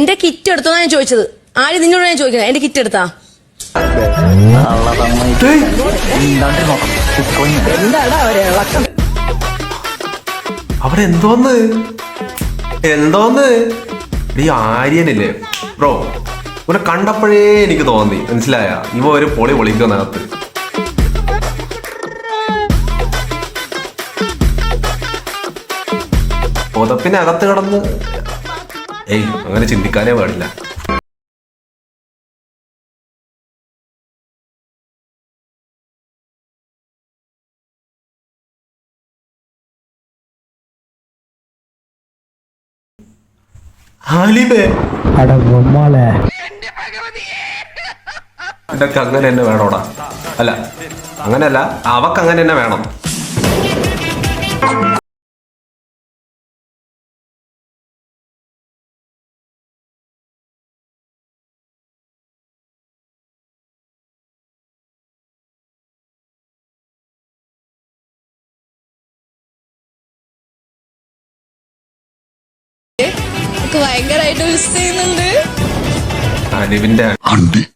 എന്റെ കിറ്റ് എടുത്തോ ഞാൻ ചോദിച്ചത്. ആര് നിന്നോട് ഞാൻ ചോദിക്കുന്നത് എന്റെ കിറ്റ് എടുത്താ? അവിടെ എന്തോന്ന്? എന്തോന്ന്? ഈ ആര്യനില്ലേ? ബ്രോ ഇവനെ കണ്ടപ്പോഴേ എനിക്ക് തോന്നി. മനസ്സിലായ? ഇവ ഒരു പൊളി പൊളിക്കുന്നകത്ത്. പുതപ്പിനകത്ത് കിടന്ന് ഏയ് അങ്ങനെ ചിന്തിക്കാനേ പാടില്ല. ഹാലിബേ. അങ്ങനെ തന്നെ വേണോടാ. അല്ല അങ്ങനെയല്ല അവക്ക് അങ്ങനെ തന്നെ വേണം. ഭയങ്കരമായിട്ട് മിസ് ചെയ്യുന്നുണ്ട്. അനുവിന്റെ അണ്ടി